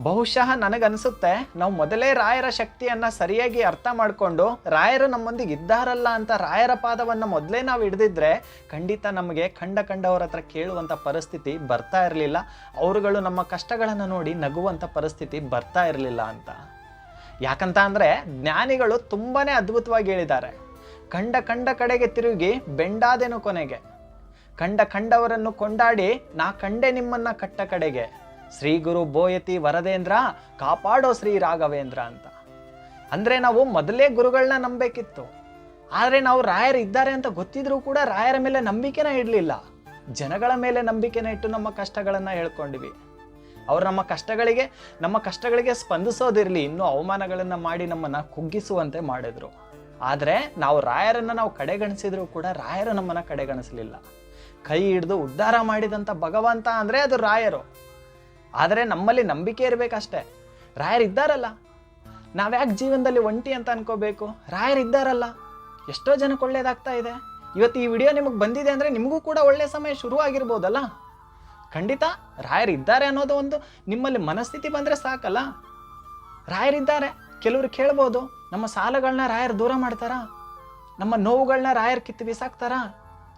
ಬಹುಶಃ ನನಗನ್ಸುತ್ತೆ ನಾವು ಮೊದಲೇ ರಾಯರ ಶಕ್ತಿಯನ್ನ ಸರಿಯಾಗಿ ಅರ್ಥ ಮಾಡಿಕೊಂಡು ರಾಯರು ನಮ್ಮೊಂದಿಗೆ ಇದ್ದಾರಲ್ಲ ಅಂತ ರಾಯರ ಪಾದವನ್ನು ಮೊದಲೇ ನಾವು ಹಿಡಿದಿದ್ರೆ ಖಂಡಿತ ನಮಗೆ ಕಂಡ ಕಂಡವರ ಹತ್ರ ಕೇಳುವಂಥ ಪರಿಸ್ಥಿತಿ ಬರ್ತಾ ಇರಲಿಲ್ಲ. ಅವರುಗಳು ನಮ್ಮ ಕಷ್ಟಗಳನ್ನು ನೋಡಿ ನಗುವಂಥ ಪರಿಸ್ಥಿತಿ ಬರ್ತಾ ಇರಲಿಲ್ಲ ಅಂತ. ಯಾಕಂತ ಅಂದರೆ ಜ್ಞಾನಿಗಳು ತುಂಬಾನೇ ಅದ್ಭುತವಾಗಿ ಹೇಳಿದ್ದಾರೆ. ಕಂಡ ಕಂಡ ಕಡೆಗೆ ತಿರುಗಿ ಬೆಂಡಾದೆನು ಕೊನೆಗೆ. ಕಂಡ ಕಂಡವರನ್ನು ಕೊಂಡಾಡಿ ನಾ ಕಂಡೆ ನಿಮ್ಮನ್ನ ಕಟ್ಟ ಕಡೆಗೆ. ಶ್ರೀ ಗುರು ಬೋಯತಿ ವರದೇಂದ್ರ, ಕಾಪಾಡೋ ಶ್ರೀ ರಾಘವೇಂದ್ರ ಅಂತ. ಅಂದ್ರೆ ನಾವು ಮೊದಲೇ ಗುರುಗಳನ್ನ ನಂಬೇಕಿತ್ತು. ಆದರೆ ನಾವು ರಾಯರು ಇದ್ದಾರೆ ಅಂತ ಗೊತ್ತಿದ್ರೂ ಕೂಡ ರಾಯರ ಮೇಲೆ ನಂಬಿಕೆನ ಇಡಲಿಲ್ಲ. ಜನಗಳ ಮೇಲೆ ನಂಬಿಕೆನ ಇಟ್ಟು ನಮ್ಮ ಕಷ್ಟಗಳನ್ನ ಹೇಳ್ಕೊಂಡ್ವಿ. ಅವ್ರು ನಮ್ಮ ಕಷ್ಟಗಳಿಗೆ ನಮ್ಮ ಕಷ್ಟಗಳಿಗೆ ಸ್ಪಂದಿಸೋದಿರಲಿ, ಇನ್ನೂ ಅವಮಾನಗಳನ್ನ ಮಾಡಿ ನಮ್ಮನ್ನ ಕುಗ್ಗಿಸುವಂತೆ ಮಾಡಿದ್ರು. ಆದರೆ ನಾವು ರಾಯರನ್ನ ನಾವು ಕಡೆಗಣಿಸಿದ್ರೂ ಕೂಡ ರಾಯರು ನಮ್ಮನ್ನ ಕಡೆಗಣಿಸಲಿಲ್ಲ. ಕೈ ಹಿಡಿದು ಉದ್ಧಾರ ಮಾಡಿದಂಥ ಭಗವಂತ ಅಂದರೆ ಅದು ರಾಯರು. ಆದರೆ ನಮ್ಮಲ್ಲಿ ನಂಬಿಕೆ ಇರಬೇಕಷ್ಟೇ. ರಾಯರ್ ಇದ್ದಾರಲ್ಲ? ನಾವ್ಯಾಕೆ ಜೀವನದಲ್ಲಿ ಒಂಟಿ ಅಂತ ಅನ್ಕೋಬೇಕು? ರಾಯರ್ ಇದ್ದಾರಲ್ಲ? ಎಷ್ಟೋ ಜನಕ್ಕೆ ಒಳ್ಳೇದಾಗ್ತಾ ಇದೆ. ಇವತ್ತು ಈ ವಿಡಿಯೋ ನಿಮಗೆ ಬಂದಿದೆ ಅಂದರೆ ನಿಮಗೂ ಕೂಡ ಒಳ್ಳೆಯ ಸಮಯ ಶುರು ಆಗಿರ್ಬೋದಲ್ಲ ಖಂಡಿತ ರಾಯರ್ ಇದ್ದಾರೆ ಅನ್ನೋದು ಒಂದು ನಿಮ್ಮಲ್ಲಿ ಮನಸ್ಥಿತಿ ಬಂದರೆ ಸಾಕಲ್ಲ? ರಾಯರಿದ್ದಾರೆ ಕೆಲವರು ಕೇಳ್ಬೋದು, ನಮ್ಮ ಸಾಲಗಳನ್ನ ರಾಯರು ದೂರ ಮಾಡ್ತಾರಾ? ನಮ್ಮ ನೋವುಗಳನ್ನ ರಾಯರ್ ಕಿತ್ತು ಬಿಸಾಕ್ತಾರಾ?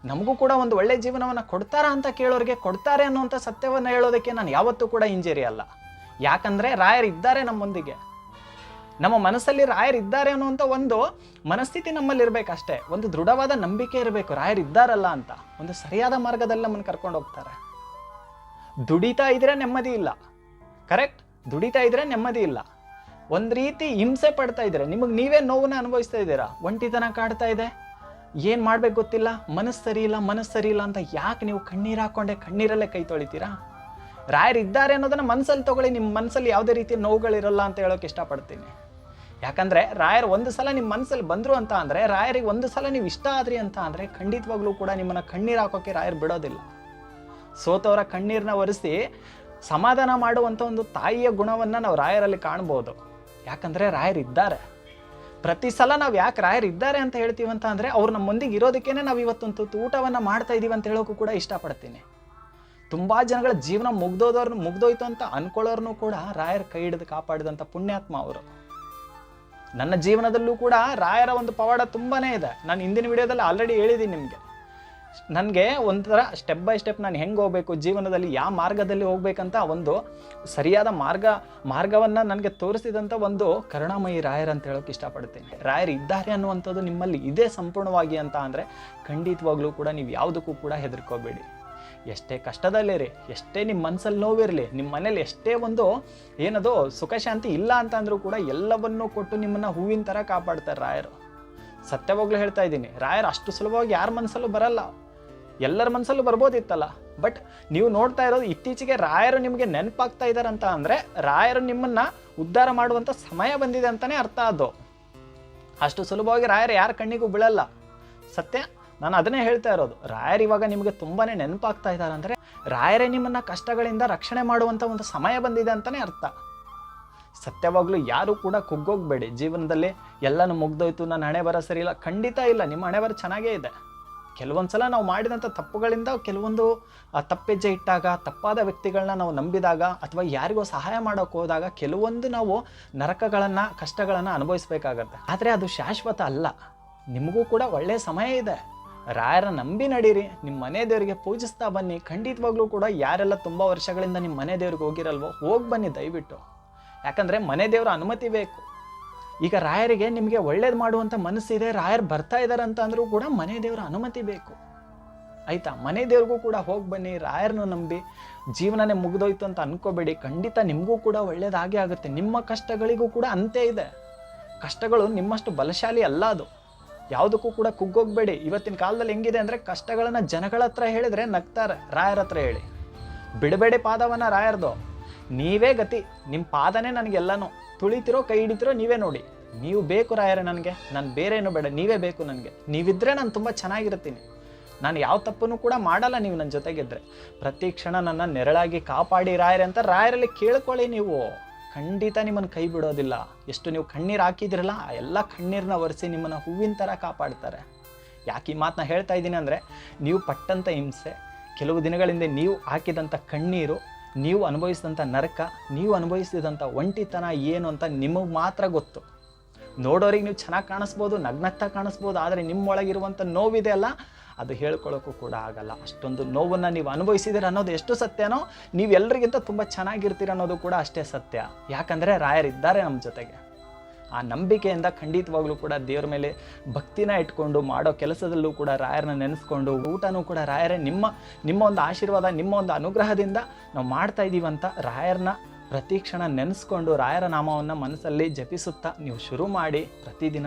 ನಮಗೂ ಕೂಡ ಒಂದು ಒಳ್ಳೆ ಜೀವನವನ್ನು ಕೊಡ್ತಾರಾ ಅಂತ ಕೇಳೋರಿಗೆ ಕೊಡ್ತಾರೆ ಅನ್ನುವಂಥ ಸತ್ಯವನ್ನು ಹೇಳೋದಕ್ಕೆ ನಾನು ಯಾವತ್ತೂ ಕೂಡ ಇಂಜರಿ ಅಲ್ಲ ಯಾಕಂದರೆ ರಾಯರು ಇದ್ದಾರೆ ನಮ್ಮೊಂದಿಗೆ ನಮ್ಮ ಮನಸ್ಸಲ್ಲಿ ರಾಯರು ಇದ್ದಾರೆ ಅನ್ನುವಂಥ ಒಂದು ಮನಸ್ಥಿತಿ ನಮ್ಮಲ್ಲಿ ಇರಬೇಕಷ್ಟೇ. ಒಂದು ದೃಢವಾದ ನಂಬಿಕೆ ಇರಬೇಕು. ರಾಯರು ಇದ್ದಾರಲ್ಲ ಅಂತ. ಒಂದು ಸರಿಯಾದ ಮಾರ್ಗದಲ್ಲಿ ನಮ್ಮನ್ನು ಕರ್ಕೊಂಡು ಹೋಗ್ತಾರೆ. ದುಡಿತಾ ಇದ್ರೆ ನೆಮ್ಮದಿ ಇಲ್ಲ. ಕರೆಕ್ಟ್ ದುಡಿತಾ ಇದ್ರೆ ನೆಮ್ಮದಿ ಇಲ್ಲ. ಒಂದು ರೀತಿ ಹಿಂಸೆ ಪಡ್ತಾ ಇದ್ರೆ, ನಿಮಗೆ ನೀವೇ ನೋವನ್ನ ಅನುಭವಿಸ್ತಾ ಇದ್ದೀರಾ? ಒಂಟಿತನ ಕಾಡ್ತಾ ಇದೆ. ಏನು ಮಾಡ್ಬೇಕು ಗೊತ್ತಿಲ್ಲ? ಮನಸ್ಸು ಸರಿ ಇಲ್ಲ, ಮನಸ್ಸು ಸರಿ ಇಲ್ಲ ಅಂತ ಯಾಕೆ ನೀವು ಕಣ್ಣೀರು ಹಾಕೊಂಡೆ ಕಣ್ಣೀರಲ್ಲೇ ಕೈ ತೊಳಿತೀರಾ? ರಾಯರಿದ್ದಾರೆ ಅನ್ನೋದನ್ನ ಮನಸ್ಸಲ್ಲಿ ತಗೊಳ್ಳಿ ನಿಮ್ಮ ಮನಸ್ಸಲ್ಲಿ ಯಾವುದೇ ರೀತಿಯ ನೋವುಗಳಿರಲ್ಲ ಅಂತ ಹೇಳೋಕೆ ಇಷ್ಟಪಡ್ತೀನಿ. ಯಾಕಂದರೆ ರಾಯರು ಒಂದು ಸಲ ನಿಮ್ಮ ಮನಸ್ಸಲ್ಲಿ ಬಂದರು ಅಂತ ಅಂದರೆ, ರಾಯರಿಗೆ ಒಂದು ಸಲ ನೀವು ಇಷ್ಟ ಆದ್ರಿ ಅಂತ ಅಂದರೆ ಖಂಡಿತವಾಗ್ಲೂ ಕೂಡ ನಿಮ್ಮನ್ನು ಕಣ್ಣೀರು ಹಾಕೋಕೆ ರಾಯರು ಬಿಡೋದಿಲ್ಲ. ಸೋತವರ ಕಣ್ಣೀರನ್ನ ಒರೆಸಿ ಸಮಾಧಾನ ಮಾಡುವಂಥ ಒಂದು ತಾಯಿಯ ಗುಣವನ್ನು ನಾವು ರಾಯರಲ್ಲಿ ಕಾಣ್ಬೋದು. ಯಾಕಂದರೆ ರಾಯರು ಇದ್ದಾರೆ. ಪ್ರತಿ ಸಲ ನಾವು ಯಾಕೆ ರಾಯರು ಇದ್ದಾರೆ ಅಂತ ಹೇಳ್ತೀವಿ ಅಂತ ಅಂದರೆ ಅವ್ರು ನಮ್ಮೊಂದಿಗೆ ಇರೋದಕ್ಕೇನೆ ನಾವು ಇವತ್ತೊಂದು ಊಟವನ್ನು ಮಾಡ್ತಾ ಇದ್ದೀವಿ ಅಂತ ಹೇಳೋಕ್ಕೂ ಕೂಡ ಇಷ್ಟಪಡ್ತೀನಿ. ತುಂಬ ಜನಗಳ ಜೀವನ ಮುಗ್ದೋದವ್ರನ್ನ ಮುಗ್ದೋಯ್ತು ಅಂತ ಅನ್ಕೊಳ್ಳೋರ್ನು ಕೂಡ ರಾಯರ ಕೈ ಹಿಡಿದು ಕಾಪಾಡಿದಂಥ ಪುಣ್ಯಾತ್ಮ ಅವರು. ನನ್ನ ಜೀವನದಲ್ಲೂ ಕೂಡ ರಾಯರ ಒಂದು ಪವಾಡ ತುಂಬಾ ಇದೆ. ನಾನು ಹಿಂದಿನ ವಿಡಿಯೋದಲ್ಲಿ ಆಲ್ರೆಡಿ ಹೇಳಿದ್ದೀನಿ ನಿಮಗೆ. ನನಗೆ ಒಂಥರ ಸ್ಟೆಪ್ ಬೈ ಸ್ಟೆಪ್ ನಾನು ಹೆಂಗೆ ಹೋಗಬೇಕು, ಜೀವನದಲ್ಲಿ ಯಾವ ಮಾರ್ಗದಲ್ಲಿ ಹೋಗ್ಬೇಕಂತ ಒಂದು ಸರಿಯಾದ ಮಾರ್ಗ, ಮಾರ್ಗವನ್ನು ನನಗೆ ತೋರಿಸಿದಂಥ ಒಂದು ಕರುಣಾಮಯಿ ರಾಯರ್ ಅಂತ ಹೇಳೋಕೆ ಇಷ್ಟಪಡ್ತೀನಿ. ರಾಯರ್ ಇದ್ದಾರೆ ಅನ್ನುವಂಥದ್ದು ನಿಮ್ಮಲ್ಲಿ ಇದೆ ಸಂಪೂರ್ಣವಾಗಿ ಅಂತ ಅಂದರೆ ಖಂಡಿತವಾಗ್ಲೂ ಕೂಡ ನೀವು ಯಾವುದಕ್ಕೂ ಕೂಡ ಹೆದರ್ಕೋಬೇಡಿ. ಎಷ್ಟೇ ಕಷ್ಟದಲ್ಲಿರಿ, ಎಷ್ಟೇ ನಿಮ್ಮ ಮನಸ್ಸಲ್ಲಿ ನೋವಿರಲಿ ನಿಮ್ಮ ಮನೇಲಿ ಎಷ್ಟೇ ಒಂದು ಏನದು ಸುಖಶಾಂತಿ ಇಲ್ಲ ಅಂತ ಅಂದರೂ ಕೂಡ ಎಲ್ಲವನ್ನೂ ಕೊಟ್ಟು ನಿಮ್ಮನ್ನು ಹೂವಿನ ಥರ ಕಾಪಾಡ್ತಾರೆ ರಾಯರು. ಸತ್ಯವಾಗ್ಲೂ ಹೇಳ್ತಾ ಇದ್ದೀನಿ, ರಾಯರು ಅಷ್ಟು ಸುಲಭವಾಗಿ ಯಾರ ಮನಸ್ಸಲ್ಲೂ ಬರಲ್ಲ. ಎಲ್ಲರ ಮನಸ್ಸಲ್ಲೂ ಬರ್ಬೋದಿತ್ತಲ್ಲ. ಬಟ್ ನೀವು ನೋಡ್ತಾ ಇರೋದು ಇತ್ತೀಚೆಗೆ ರಾಯರು ನಿಮಗೆ ನೆನಪಾಗ್ತಾ ಇದ್ದಾರಂತ ಅಂದರೆ ರಾಯರು ನಿಮ್ಮನ್ನು ಉದ್ಧಾರ ಮಾಡುವಂಥ ಸಮಯ ಬಂದಿದೆ ಅಂತಲೇ ಅರ್ಥ ಅದು. ಅಷ್ಟು ಸುಲಭವಾಗಿ ರಾಯರು ಯಾರ ಕಣ್ಣಿಗೂ ಬೀಳಲ್ಲ. ಸತ್ಯ, ನಾನು ಅದನ್ನೇ ಹೇಳ್ತಾ ಇರೋದು. ರಾಯರು ಇವಾಗ ನಿಮಗೆ ತುಂಬಾ ನೆನಪಾಗ್ತಾ ಇದ್ದಾರೆ ಅಂದರೆ ರಾಯರೇ ನಿಮ್ಮನ್ನು ಕಷ್ಟಗಳಿಂದ ರಕ್ಷಣೆ ಮಾಡುವಂಥ ಒಂದು ಸಮಯ ಬಂದಿದೆ ಅಂತಲೇ ಅರ್ಥ. ಸತ್ಯವಾಗ್ಲೂ ಯಾರು ಕೂಡ ಕುಗ್ಗೋಗ್ಬೇಡಿ. ಜೀವನದಲ್ಲಿ ಎಲ್ಲನೂ ಮುಗ್ದೋಯ್ತು ನನ್ನ ಹಣೆ ಬರ ಸರಿ ಇಲ್ಲ. ಖಂಡಿತ ಇಲ್ಲ, ನಿಮ್ಮ ಹಣೆ ಬರ ಚೆನ್ನಾಗೇ ಇದೆ. ಕೆಲವೊಂದು ಸಲ ನಾವು ಮಾಡಿದಂಥ ತಪ್ಪುಗಳಿಂದ ಕೆಲವೊಂದು ತಪ್ಪೆಜ್ಜೆ ಇಟ್ಟಾಗ, ತಪ್ಪಾದ ವ್ಯಕ್ತಿಗಳನ್ನ ನಾವು ನಂಬಿದಾಗ, ಅಥವಾ ಯಾರಿಗೋ ಸಹಾಯ ಮಾಡೋಕೆ ಹೋದಾಗ ಕೆಲವೊಂದು ನಾವು ನರಕಗಳನ್ನು, ಕಷ್ಟಗಳನ್ನು ಅನುಭವಿಸ್ಬೇಕಾಗತ್ತೆ. ಆದರೆ ಅದು ಶಾಶ್ವತ ಅಲ್ಲ. ನಿಮಗೂ ಕೂಡ ಒಳ್ಳೆಯ ಸಮಯ ಇದೆ. ರಾಯರ ನಂಬಿ ನಡೀರಿ, ನಿಮ್ಮ ಮನೆ ದೇವರಿಗೆ ಪೂಜಿಸ್ತಾ ಬನ್ನಿ. ಖಂಡಿತವಾಗ್ಲೂ ಕೂಡ ಯಾರೆಲ್ಲ ತುಂಬ ವರ್ಷಗಳಿಂದ ನಿಮ್ಮ ಮನೆ ದೇವ್ರಿಗೆ ಹೋಗಿರಲ್ವೋ, ಹೋಗಿ ಬನ್ನಿ ದಯವಿಟ್ಟು. ಯಾಕಂದರೆ ಮನೆ ದೇವರ ಅನುಮತಿ ಬೇಕು. ಈಗ ರಾಯರಿಗೆ ನಿಮಗೆ ಒಳ್ಳೇದು ಮಾಡುವಂಥ ಮನಸ್ಸಿದೆ, ರಾಯರು ಬರ್ತಾ ಇದ್ದಾರೆ ಅಂತ ಅಂದರೂ ಕೂಡ ಮನೆ ದೇವರ ಅನುಮತಿ ಬೇಕು. ಆಯಿತಾ? ಮನೆ ದೇವ್ರಿಗೂ ಕೂಡ ಹೋಗಿ ಬನ್ನಿ ರಾಯರನ್ನು ನಂಬಿ, ಜೀವನನೇ ಮುಗಿದೋಯ್ತು ಅಂತ ಅನ್ಕೋಬೇಡಿ. ಖಂಡಿತ ನಿಮಗೂ ಕೂಡ ಒಳ್ಳೇದಾಗೇ ಆಗುತ್ತೆ. ನಿಮ್ಮ ಕಷ್ಟಗಳಿಗೂ ಕೂಡ ಅಂತೆ ಇದೆ. ಕಷ್ಟಗಳು ನಿಮ್ಮಷ್ಟು ಬಲಶಾಲಿ ಅಲ್ಲ ಅದು. ಯಾವುದಕ್ಕೂ ಕೂಡ ಕುಗ್ಗೋಗ್ಬೇಡಿ. ಇವತ್ತಿನ ಕಾಲದಲ್ಲಿ ಹೆಂಗಿದೆ ಅಂದರೆ ಕಷ್ಟಗಳನ್ನು ಜನಗಳ ಹತ್ರ ಹೇಳಿದ್ರೆ ನಗ್ತಾರೆ. ರಾಯರ ಹತ್ರ ಹೇಳಿ. ಬಿಡಬೇಡಿ ಪಾದವನ್ನು ರಾಯರ್ದು. ನೀವೇ ಗತಿ ನಿಮ್ಮ ಪಾದನೇ ನನಗೆಲ್ಲನೂ. ತುಳಿತಿರೋ ಕೈ ಹಿಡಿತಿರೋ ನೀವೇ ನೋಡಿ. ನೀವು ಬೇಕು ರಾಯರೇ ನನಗೆ, ನಾನು ಬೇರೆ ಏನು ಬೇಡ, ನೀವೇ ಬೇಕು ನನಗೆ. ನೀವಿದ್ದರೆ ನಾನು ತುಂಬ ಚೆನ್ನಾಗಿರ್ತೀನಿ. ನಾನು ಯಾವ ತಪ್ಪನ್ನು ಕೂಡ ಮಾಡಲ್ಲ ನೀವು ನನ್ನ ಜೊತೆಗಿದ್ದರೆ ಪ್ರತಿ ಕ್ಷಣ ನನ್ನ ನೆರಳಾಗಿ ಕಾಪಾಡಿ ರಾಯರೇ ಅಂತ ರಾಯರಲ್ಲಿ ಕೇಳ್ಕೊಳ್ಳಿ ನೀವು. ಖಂಡಿತ ನಿಮ್ಮನ್ನು ಕೈ ಬಿಡೋದಿಲ್ಲ. ಎಷ್ಟು ನೀವು ಕಣ್ಣೀರು ಹಾಕಿದಿರಲ್ಲ, ಆ ಎಲ್ಲ ಕಣ್ಣೀರನ್ನ ಒರೆಸಿ ನಿಮ್ಮನ್ನು ಹೂವಿನ ಥರ ಕಾಪಾಡ್ತಾರೆ. ಯಾಕೆ ಈ ಮಾತನ್ನ ಹೇಳ್ತಾ ಇದ್ದೀನಿ ಅಂದರೆ, ನೀವು ಪಟ್ಟಂಥ ಹಿಂಸೆ, ಕೆಲವು ದಿನಗಳಿಂದ ನೀವು ಹಾಕಿದಂಥ ಕಣ್ಣೀರು ನೀವು ಅನುಭವಿಸಿದಂಥ ನರಕ, ನೀವು ಅನುಭವಿಸಿದಂಥ ಒಂಟಿತನ ಏನು ಅಂತ ನಿಮಗೆ ಮಾತ್ರ ಗೊತ್ತು. ನೋಡೋರಿಗೆ ನೀವು ಚೆನ್ನಾಗಿ ಕಾಣಿಸ್ಬೋದು, ನಗ್ನಗ್ತಾ ಕಾಣಿಸ್ಬೋದು, ಆದರೆ ನಿಮ್ಮೊಳಗಿರುವಂಥ ನೋವಿದೆ ಅಲ್ಲ, ಅದು ಹೇಳ್ಕೊಳ್ಳೋಕ್ಕೂ ಕೂಡ ಆಗಲ್ಲ. ಅಷ್ಟೊಂದು ನೋವನ್ನು ನೀವು ಅನುಭವಿಸಿದಿರ ಅನ್ನೋದು ಎಷ್ಟು ಸತ್ಯನೋ ನೀವು ಎಲ್ಲರಿಗಿಂತ ತುಂಬ ಚೆನ್ನಾಗಿರ್ತೀರ ಅನ್ನೋದು ಕೂಡ ಅಷ್ಟೇ ಸತ್ಯ. ಯಾಕಂದರೆ ರಾಯರಿದ್ದಾರೆ ನಮ್ಮ ಜೊತೆಗೆ. ಆ ನಂಬಿಕೆಯಿಂದ ಖಂಡಿತವಾಗ್ಲೂ ಕೂಡ ದೇವ್ರ ಮೇಲೆ ಭಕ್ತಿನ ಇಟ್ಕೊಂಡು ಮಾಡೋ ಕೆಲಸದಲ್ಲೂ ಕೂಡ ರಾಯರನ್ನ ನೆನೆಸ್ಕೊಂಡು ಊಟನೂ ಕೂಡ ರಾಯರೇ ನಿಮ್ಮ ನಿಮ್ಮ ಒಂದು ಆಶೀರ್ವಾದ, ನಿಮ್ಮ ಒಂದು ಅನುಗ್ರಹದಿಂದ ನಾವು ಮಾಡ್ತಾ ಇದ್ದೀವಂತ ರಾಯರನ್ನ ಪ್ರತಿ ಕ್ಷಣ ನೆನೆಸ್ಕೊಂಡು ರಾಯರ ನಾಮವನ್ನು ಮನಸ್ಸಲ್ಲಿ ಜಪಿಸುತ್ತಾ ನೀವು ಶುರು ಮಾಡಿ ಪ್ರತಿದಿನ.